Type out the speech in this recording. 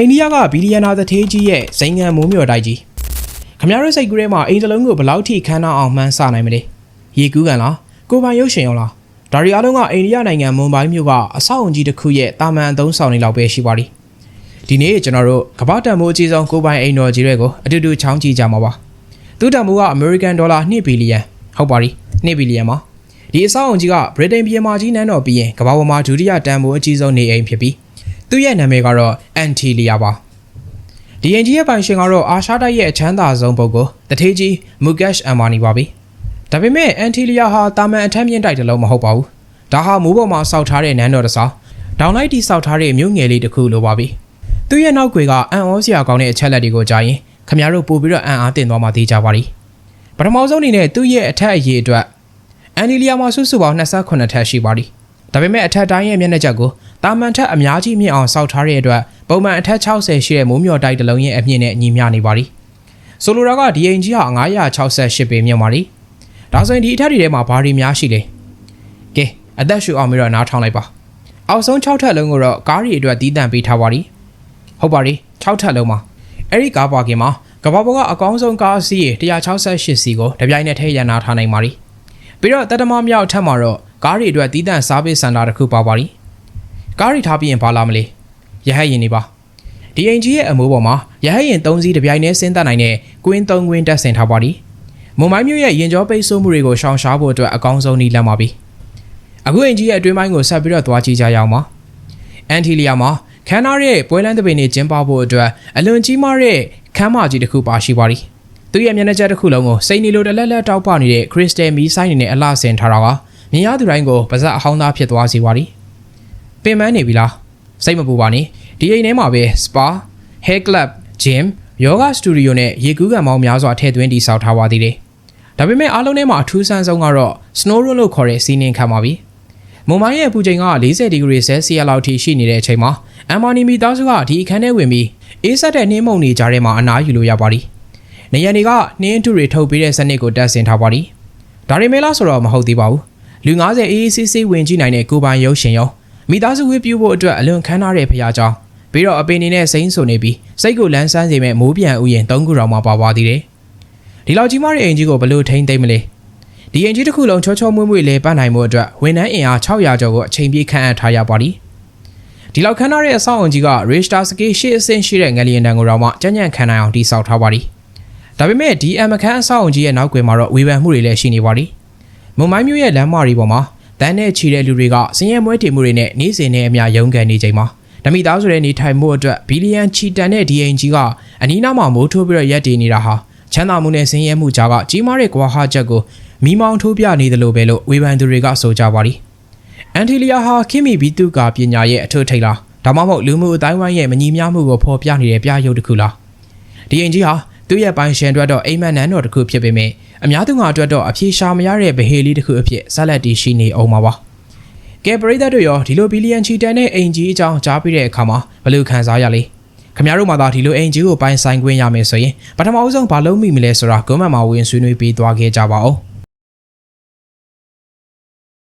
အိန္ဒိယကဘီလီယံနာသထေးကြီးရဲ့ဇိမ်ငံမိုးမြော်တိုက်ကြီးခမရတို့စိတ်ကူးထဲမှာအိမ်တစ်လုံးကိုဘယ်လောက်ထိခန်းနာအောင်မှန်းဆနိုင်မလဲရေကူးကန်လားကိုပိုင်ရုပ်ရှင်ရောလားဒါရီအားလုံးကအိန္ဒိယနိုင်ငံမွန်ဘိုင်းမြို့ကအဆောက်အုံကြီးတစ်ခုရဲ့တာမန်အသုံးဆောင်နေလောက်ပဲရှိပါလိဒီနေ့ကျွန်တော်တို့ကမ္ဘာတန်မိုးအကြီးဆုံးကိုပိုင်အိမ်တော်ကြီးတွေကိုအတူတူချောင်းကြည့်ကြမှာပါသူ့တန်မိုးကအမေရိကန်ဒေါ်လာ2ဘီလီယံဟုတ်ပါပြီ2ဘီလီယံပါဒီအဆောက်အုံကြီးကဗြိတိန်ပြည်မာကြီးနန်းတော်ပြီးရင်ကမ္ဘာပေါ်မှာဒုတိယတန်မိုးအကြီးဆုံးနေအိမ်ဖြစ်ပြီး သူ့ရဲ့နာမည်ကတော့အန်တီလီယာပါဒီရင်ကြီးရဲ့ပိုင်ရှင်ကတော့အာရှတိုက်ရဲ့အချမ်းသာဆုံးပုဂ္ဂိုလ်တထေးကြီးမူကက်ရှ်အမ်မာနီပါပဲဒါပေမဲ့အန်တီလီယာဟာတာမန်အထက်မြင့်တိုက်တစ်လုံးမဟုတ်ပါဘူးဒါဟာမိုးပေါ်မှာစောက်ထားတဲ့နန်းတော်တစ်ဆောင်ဒေါင်လိုက်တီစောက်ထားတဲ့မြို့ငယ်လေးတစ်ခုလိုပါပဲသူ့ရဲ့နောက်ွယ်ကအန်ဩစရာကောင်းတဲ့အချက်လက်တွေကိုကြားရင်ခမရတို့ပို့ပြီးတော့အန်အားတင်သွားမှသိကြပါလိပထမဆုံးအနေနဲ့သူ့ရဲ့အထက်အရေးအတွက်အန်တီလီယာမှာစုစုပေါင်း28ထပ်ရှိပါလိဒါပေမဲ့အထက်တိုင်းရဲ့မျက်နှာချက်ကို တာမန်ထက်အများကြီးမြင့်အောင်စောက်ထားတဲ့အတွက်ပုံမှန်အထက်60ရှိတဲ့မိုးမျောတိုက်တစ်လုံးရဲ့အမြင့်နဲ့ညီမျှနေပါလိဆိုလိုတာကဒီအိမ်ကြီးဟာ968ပေမြင့်ပါလိဒါဆိုရင်ဒီအထက်တွေထဲမှာဘာတွေများရှိလဲကဲအသက်ရှူအောင်ပြီးတော့နားထောင်လိုက်ပါအောက်ဆုံး6ထပ်လုံးကိုတော့ကားတွေအတွက်တီးတန့်ပေးထားပါလိဟုတ်ပါလိ6ထပ်လုံးမှာအဲ့ဒီကားပါကင်မှာကဘာပေါ်ကအကောင်းဆုံးကားအစီးရေ168စီကိုတပြိုင်နက်တည်းရန်နာထားနိုင်ပါလိပြီးတော့တက်တမမြောက်အထက်မှာတော့ကားတွေအတွက်တီးတန့်စားပေးစင်တာတစ်ခုပါပါလိ ကားတွေထားပြီးရင်ဘာလာမလဲရဟတ်ရင်နေပါဒီအိမ်ကြီးရဲ့အမိုးပေါ်မှာရဟတ်ရင်၃စီးတပြိုင်တည်းဆင်းသက်နိုင်တဲ့ကွင်း၃ကွင်းတက်ဆင်ထားပါလိမွန်မိုင်းမျိုးရဲ့ရင်ကြောပိတ်ဆို့မှုတွေကိုရှောင်ရှားဖို့အတွက်အကောင်းဆုံးနည်းလမ်းပါပြီအခုအိမ်ကြီးရဲ့အတွင်းပိုင်းကိုဆက်ပြီးတော့သွားကြည့်ကြရအောင်ပါအန်တီလီယာမှာခန်းနာရဲ့ပွဲလန်းတပင်တွေကျင်းပဖို့အတွက်အလွန်ကြီးမားတဲ့ခန်းမကြီးတစ်ခုပါရှိပါလိသူ့ရဲ့မျက်နှာချက်တစ်ခုလုံးကိုစိတ်နေလိုတလက်လက်တောက်ပနေတဲ့ခရစ်စတယ်မီးဆိုင်နေနဲ့အလှဆင်ထားတာကမြင်ရသူတိုင်းကိုပါဇက်အဟောင်းသားဖြစ်သွားစေပါလိ ပင်မနေပြီလားစိတ်မပူပါနဲ့ဒီအိမ်ထဲမှာပဲ spa hair club gym yoga studio နဲ့ရေကူးကန်ပေါင်းများစွာထည့်သွင်းတည်ဆောက်ထားပါသေးတယ်ဒါပေမဲ့အားလုံးထဲမှာအထူးဆန်းဆုံးကတော့ snow room လို့ခေါ်တဲ့စီးနှင်းခံပါပြီမွန်မိုင်းရဲ့ပူချိန်က40ဒီဂရီဆဲဆီယပ်လောက်ထိရှိနေတဲ့အချိန်မှာအမ်မာနီမီသားစုကဒီအခန်းထဲဝင်ပြီးအေးဆက်တဲ့နှင်းမုန်နေကြတဲ့မှာအနားယူလို့ရပါလိနေရန်တွေကနှင်းထုတွေထုတ်ပေးတဲ့စနစ်ကိုတက်ဆင်ထားပါလိဒါရီမဲလားဆိုတော့မဟုတ်သေးပါဘူးလူ90အေးအေးဆေးဆေးဝင်ကြည့်နိုင်တဲ့ကိုပိုင်ရုပ်ရှင်ရော မိသားစုဝေးပြုဖို့အတွက်အလွန်ခမ်းနားတဲ့ဖရားကြောင်းပြီးတော့အပင်နေနဲ့စိမ့်ဆိုနေပြီးစိတ်ကိုလန်းဆန်းစေမဲ့မိုးပြန်ဥယျာဉ်၃ခုတောင်မှပါပါသေးတယ်ဒီလောက်ကြီးမားတဲ့အိမ်ကြီးကိုဘလို့ထိန်းသိမ်းမလဲဒီအိမ်ကြီးတစ်ခုလုံးချောချောမွေ့မွေ့လဲပတ်နိုင်မှုအတွက်ဝန်ထမ်းအင်အား600ကျော်ကိုအချိန်ပြည့်ခန့်အပ်ထားရပါသည်ဒီလောက်ခမ်းနားတဲ့အဆောက်အုံကြီးက Richter Scale ရှေ့အဆင့်ရှိတဲ့ငလျင်တန်းကိုတော့မှကြံ့ကြံ့ခံနိုင်အောင်တည်ဆောက်ထားပါသည်ဒါပေမဲ့ဒီအမခန်းအဆောက်အုံကြီးရဲ့နောက်ကွယ်မှာတော့ဝေဖန်မှုတွေလည်းရှိနေပါသည်မွန်မိုင်းမျိုးရဲ့လမ်းမတွေပေါ်မှာ တန်းနဲ့ချီတဲ့လူတွေကစင်ရဲမွဲတင်မှုတွေနဲ့နေ့စဉ်နဲ့အမျှရုန်းကန်နေချိန်မှာဓမိသားဆိုတဲ့နေထိုင်မှုအတွက်ဘီလီယံချီတန်တဲ့ဒီအိမ်ကြီးကအနီးနားမှာမိုးထိုးပြီးတော့ရက်တည်နေတာဟာချမ်းသာမှုနဲ့စင်ရဲမှုကြားကကြီးမားတဲ့ကွာဟချက်ကိုမိမောင်းထိုးပြနေတယ်လို့ပဲလို့ဝေဖန်သူတွေကဆိုကြပါသည်အန်တီလီယာဟာခင်မီဘီတုကာပညာရဲ့အထွတ်ထိပ်လားဒါမှမဟုတ်လူမှုအတိုင်းဝိုင်းရဲ့မညီမျှမှုကိုဖော်ပြနေတဲ့ပြရုပ်တစ်ခုလားဒီအိမ်ကြီးဟာ သူ့ရဲ့ပိုင်ရှင်အတွက်တော့အိမ်မက်နန်းတော်တစ်ခုဖြစ်ပေမဲ့အများသူငါအတွက်တော့အပြေရှာမရတဲ့ဗဟေလေးတစ်ခုအဖြစ်ဆက်လက်တည်ရှိနေအောင်ပါပါကဲပရိသတ်တို့ရောဒီလိုဘီလီယံချီတန်တဲ့အိမ်ကြီးအကြောင်းကြားပြီးတဲ့အခါမှာဘယ်လိုခံစားရလဲခင်ဗျားတို့မှသာဒီလိုအိမ်ကြီးကိုပိုင်ဆိုင်ခွင့်ရမယ်ဆိုရင်ပထမအဦးဆုံးဘာလုပ်မိမလဲဆိုတာကွန်မန့်မှာဝင်ဆွေးနွေးပေးသွားခဲ့ကြပါဦး